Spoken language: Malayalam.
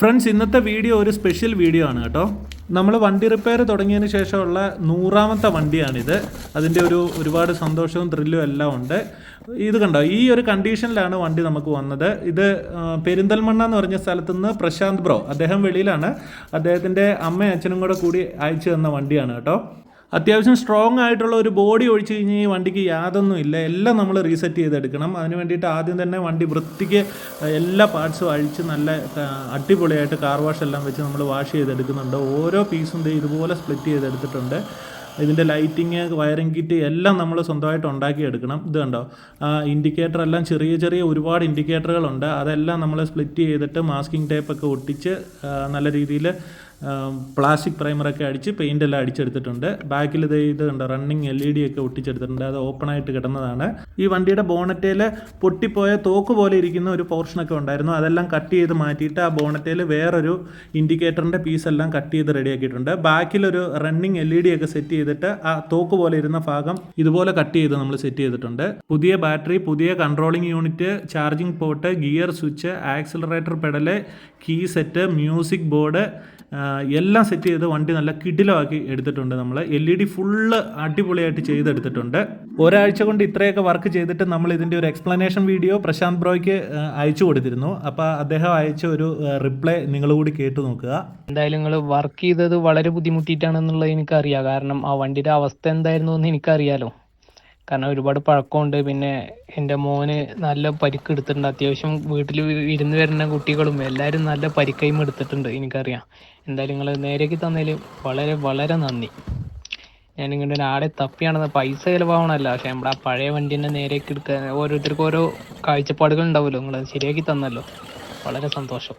ഫ്രണ്ട്സ് ഇന്നത്തെ വീഡിയോ ഒരു സ്പെഷ്യൽ വീഡിയോ ആണ് കേട്ടോ. നമ്മൾ വണ്ടി റിപ്പയർ തുടങ്ങിയതിന് ശേഷമുള്ള നൂറാമത്തെ വണ്ടിയാണിത്. അതിന്റെ ഒരു ഒരുപാട് സന്തോഷവും ത്രില്ലും എല്ലാം ഉണ്ട്. ഇത് കണ്ടോ? ഈ ഒരു കണ്ടീഷനിലാണ് വണ്ടി നമുക്ക് വന്നത്. ഇത് പെരിന്തൽമണ്ണ എന്ന് പറഞ്ഞ സ്ഥലത്തു നിന്ന് പ്രശാന്ത് ബ്രോ അദ്ദേഹം വെളിയിലാണ്. അദ്ദേഹത്തിന്റെ അമ്മയും അച്ഛനും കൂടെ കൂടി അയച്ചു തന്ന വണ്ടിയാണ് കേട്ടോ. അത്യാവശ്യം സ്ട്രോങ് ആയിട്ടുള്ള ഒരു ബോഡി ഒഴിച്ചു കഴിഞ്ഞാൽ ഈ വണ്ടിക്ക് യാതൊന്നും ഇല്ല. എല്ലാം നമ്മൾ റീസെറ്റ് ചെയ്തെടുക്കണം. അതിന് വേണ്ടിയിട്ട് ആദ്യം തന്നെ വണ്ടി വൃത്തിക്ക് എല്ലാ പാർട്സും അഴിച്ച് നല്ല അടിപൊളിയായിട്ട് കാർ വാഷ് എല്ലാം വെച്ച് നമ്മൾ വാഷ് ചെയ്തെടുക്കുന്നുണ്ട്. ഓരോ പീസും ഇതുപോലെ സ്പ്ലിറ്റ് ചെയ്തെടുത്തിട്ടുണ്ട്. ഇതിന്റെ ലൈറ്റിങ് വയറിംഗ് കിറ്റ് എല്ലാം നമ്മൾ സ്വന്തമായിട്ട് ഉണ്ടാക്കിയെടുക്കണം. ഇത് കണ്ടോ? ഇൻഡിക്കേറ്റർ എല്ലാം ചെറിയ ചെറിയ ഒരുപാട് ഇൻഡിക്കേറ്ററുകളുണ്ട് അതെല്ലാം നമ്മൾ സ്പ്ലിറ്റ് ചെയ്തിട്ട് മാസ്കിംഗ് ടേപ്പൊക്കെ ഒട്ടിച്ച് നല്ല രീതിയിൽ പ്ലാസ്റ്റിക് പ്രൈമറൊക്കെ അടിച്ച് പെയിന്റ് എല്ലാം അടിച്ചെടുത്തിട്ടുണ്ട്. ബാക്കിൽ ഇത് ഇത് ഉണ്ട് റണ്ണിങ് എൽ ഇ ഡി ഒക്കെ ഒട്ടിച്ചെടുത്തിട്ടുണ്ട്. അത് ഓപ്പൺ ആയിട്ട് കിടന്നതാണ്. ഈ വണ്ടിയുടെ ബോണറ്റയിൽ പൊട്ടിപ്പോയ തോക്ക് പോലെ ഇരിക്കുന്ന ഒരു പോർഷനൊക്കെ ഉണ്ടായിരുന്നു. അതെല്ലാം കട്ട് ചെയ്ത് മാറ്റിയിട്ട് ആ ബോണറ്റയിൽ വേറൊരു ഇൻഡിക്കേറ്ററിന്റെ പീസ് എല്ലാം കട്ട് ചെയ്ത് റെഡിയാക്കിയിട്ടുണ്ട് ബാക്കിലൊരു റണ്ണിങ് എൽ ഇ ഡി ഒക്കെ സെറ്റ് ചെയ്തിട്ട് ആ തോക്ക് പോലെ ഇരുന്ന ഭാഗം ഇതുപോലെ കട്ട് ചെയ്ത് നമ്മൾ സെറ്റ് ചെയ്തിട്ടുണ്ട്. പുതിയ ബാറ്ററി പുതിയ controlling unit charging port gear switch accelerator pedal key set music board എല്ലാം സെറ്റ് ചെയ്ത് വണ്ടി നല്ല കിടിലമാക്കി എടുത്തിട്ടുണ്ട് നമ്മൾ എൽ ഇ ഡി ഫുള്ള് അടിപൊളിയായിട്ട് ചെയ്തെടുത്തിട്ടുണ്ട്. ഒരാഴ്ച കൊണ്ട് ഇത്രയൊക്കെ വർക്ക് ചെയ്തിട്ട് നമ്മൾ ഇതിന്റെ ഒരു എക്സ്പ്ലനേഷൻ വീഡിയോ പ്രശാന്ത് ബ്രോയ്ക്ക് അയച്ചു കൊടുത്തിരുന്നു. അപ്പോൾ അദ്ദേഹം അയച്ച ഒരു റിപ്ലൈ നിങ്ങൾ കൂടി കേട്ടു നോക്കുക. എന്തായാലും നിങ്ങൾ വർക്ക് ചെയ്തത് വളരെ ബുദ്ധിമുട്ടിയിട്ടാണെന്നുള്ളത് എനിക്കറിയാം. കാരണം ആ വണ്ടിയുടെ അവസ്ഥ എന്തായിരുന്നു എന്ന് എനിക്കറിയാലോ. കാരണം ഒരുപാട് പഴക്കമുണ്ട്. പിന്നെ എന്റെ മോന് നല്ല പരിക്ക് എടുത്തിട്ടുണ്ട്. അത്യാവശ്യം വീട്ടിൽ ഇരുന്ന് വരുന്ന കുട്ടികളും എല്ലാവരും നല്ല പരിക്കയും എടുത്തിട്ടുണ്ട് എനിക്കറിയാം. എന്തായാലും നിങ്ങൾ നേരേക്ക് തന്നതിൽ വളരെ വളരെ നന്ദി. ഞാൻ ഇങ്ങനെ ആടെ തപ്പിയാണെന്ന് പൈസ ചിലവാവണമല്ല. പക്ഷേ നമ്മുടെ ആ പഴയ വണ്ടീനെ നേരേക്ക് എടുക്കാൻ ഓരോരുത്തർക്കും ഓരോ കാഴ്ചപ്പാടുകൾ ഉണ്ടാവുമല്ലോ. നിങ്ങൾ ശരിയാക്കി തന്നല്ലോ. വളരെ സന്തോഷം.